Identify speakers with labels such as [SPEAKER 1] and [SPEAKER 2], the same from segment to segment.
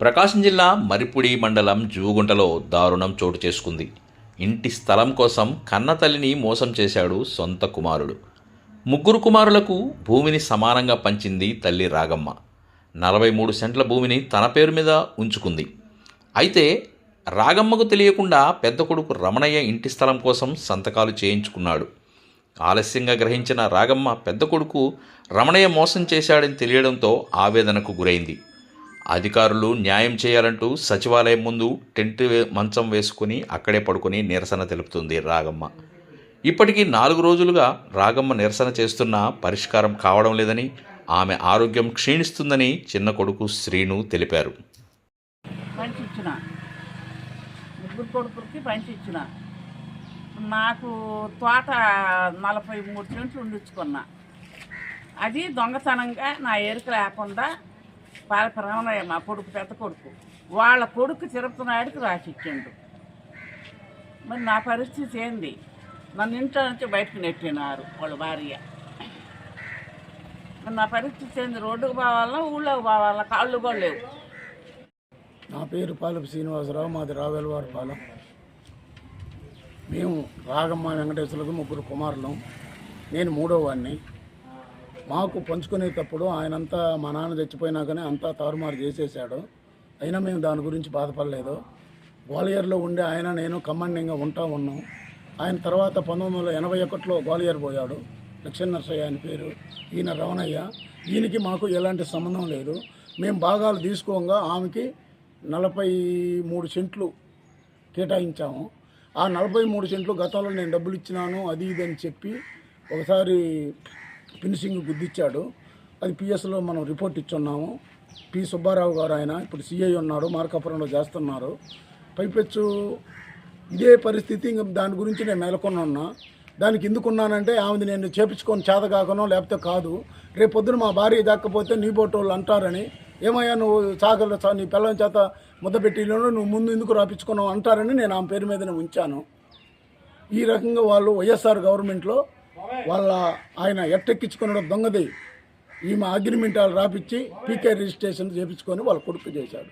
[SPEAKER 1] ప్రకాశం జిల్లా మరిపుడి మండలం జూగుంటలో దారుణం చోటు చేసుకుంది. ఇంటి స్థలం కోసం కన్నతల్లిని మోసం చేశాడు సొంత కుమారుడు. ముగ్గురు కుమారులకు భూమిని సమానంగా పంచింది తల్లి రాగమ్మ. నలభై మూడు సెంట్ల భూమిని తన పేరు మీద ఉంచుకుంది. అయితే రాగమ్మకు తెలియకుండా పెద్ద కొడుకు రమణయ్య ఇంటి స్థలం కోసం సంతకాలు చేయించుకున్నాడు. ఆలస్యంగా గ్రహించిన రాగమ్మ పెద్ద కొడుకు రమణయ్య మోసం చేశాడని తెలియడంతో ఆవేదనకు గురైంది. అధికారులు న్యాయం చేయాలంటూ సచివాలయం ముందు టెంట్ వే- మంచం వేసుకుని అక్కడే పడుకొని నిరసన తెలుపుతుంది రాగమ్మ. ఇప్పటికీ నాలుగు రోజులుగా రాగమ్మ నిరసన చేస్తున్నా పరిష్కారం కావడం లేదని ఆమె ఆరోగ్యం క్షీణిస్తుందని చిన్న కొడుకు శ్రీను తెలిపారు.
[SPEAKER 2] నాకు తోట నలభై మూడు సెంట్లు ఉండించుకున్నా అది దొంగతనంగా నా ఎరుక లేకుండా పాలక రమణయ్య మా కొడుకు పెద్ద కొడుకు. వాళ్ళ కొడుకు తిరుపతి నాయుడికి రాసిచ్చిండు మరి నా పరిస్థితి ఏంది? నన్ను ఇంట్లో నుంచి బయటకు నెట్టినారు వాళ్ళ భార్య. మరి నా పరిస్థితి ఏంది? రోడ్డుకు పోవాలన్నా ఊళ్ళోకి పోవాలన్నా కాళ్ళు కూడా లేవు.
[SPEAKER 3] నా పేరు పాలపు శ్రీనివాసరావు మాది రావేలవారిపాలెం మేము రాగమ్మ వెంకటేశ్వరకు ముగ్గురు కుమారులం. నేను మూడో వాడిని మాకు పంచుకునేటప్పుడు ఆయనంతా మా నాన్న చచ్చిపోయినాకనే అంతా తారుమారు చేసేసాడు. అయినా మేము దాని గురించి బాధపడలేదు. గ్వాలియర్లో ఉండే ఆయన నేను కమాండింగ్గా ఉంటా ఉన్నాం. ఆయన తర్వాత పంతొమ్మిది వందల ఎనభై ఒకటిలో గ్వాలియర్ పోయాడు. లక్ష్మణ నరసయ్య అని పేరు. ఈయన రమణయ్య. ఈయనకి మాకు ఎలాంటి సంబంధం లేదు. మేము భాగాలు తీసుకోగా ఆమెకి నలభై మూడు సెంట్లు కేటాయించాము. ఆ నలభై మూడు సెంట్లు గతంలో నేను డబ్బులు ఇచ్చినాను అది ఇది అని చెప్పి ఒకసారి ఫినిషింగ్ గుద్దిచ్చాడు అది పిఎస్లో మనం రిపోర్ట్ ఇచ్చున్నాము. పి సుబ్బారావు గారు ఆయన ఇప్పుడు సిఐ ఉన్నారు మార్కాపురంలో చేస్తున్నారు. పైపెచ్చు ఇదే పరిస్థితి ఇంక దాని గురించి నేను నెలకొని ఉన్నా. దానికి ఎందుకున్నానంటే ఆమెది నేను చేపించుకొని చేత కాకనో లేకపోతే కాదు. రేపు పొద్దున మా భార్య దక్కపోతే నీ బోటోళ్ళు అంటారని ఏమయ్యా నువ్వు సాగల నీ పిల్లల చేత ముద్ద నువ్వు ముందు ఎందుకు రాపించుకున్నావు అంటారని నేను ఆమె పేరు మీదనే ఉంచాను. ఈ రకంగా వాళ్ళు వైఎస్ఆర్ గవర్నమెంట్లో వాళ్ళ ఆయన ఎట్టెక్కించుకున్న దొంగది. ఈమె అగ్రిమెంట్ రాపిచ్చి పీకే రిజిస్ట్రేషన్ చేపించుకొని వాళ్ళ కొడుకు చేశాడు.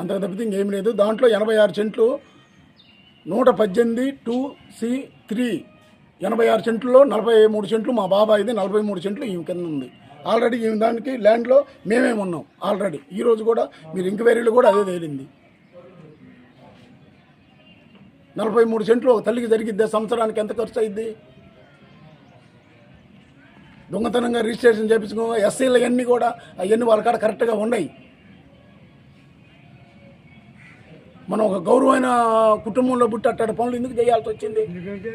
[SPEAKER 3] అంతకు తప్పితే ఇంకేం లేదు. దాంట్లో ఎనభై ఆరు సెంట్లు నూట పద్దెనిమిది టూ సి త్రీ ఎనభై ఆరు సెంట్లలో నలభై మూడు సెంట్లు మా బాబాయిది నలభై మూడు సెంట్లు ఈమె కింద ఉంది. ఆల్రెడీ ఈమె దానికి ల్యాండ్లో మేమే ఉన్నాం. ఆల్రెడీ ఈరోజు కూడా మీరు ఎంక్వైరీలు కూడా అదే తేలింది. నలభై మూడు సెంట్లు ఒక తల్లికి జరిగిద్దే? సంవత్సరానికి ఎంత ఖర్చు అయింది దొంగతనంగా రిజిస్ట్రేషన్ చేయించుకో ఎస్సీలు అన్నీ కూడా అవన్నీ వాళ్ళ కాడ కరెక్ట్గా ఉన్నాయి. మనం ఒక గౌరవమైన కుటుంబంలో పుట్టి అట్టాడు పనులు ఎందుకు చేయాల్సి వచ్చింది?
[SPEAKER 4] ఎందుకంటే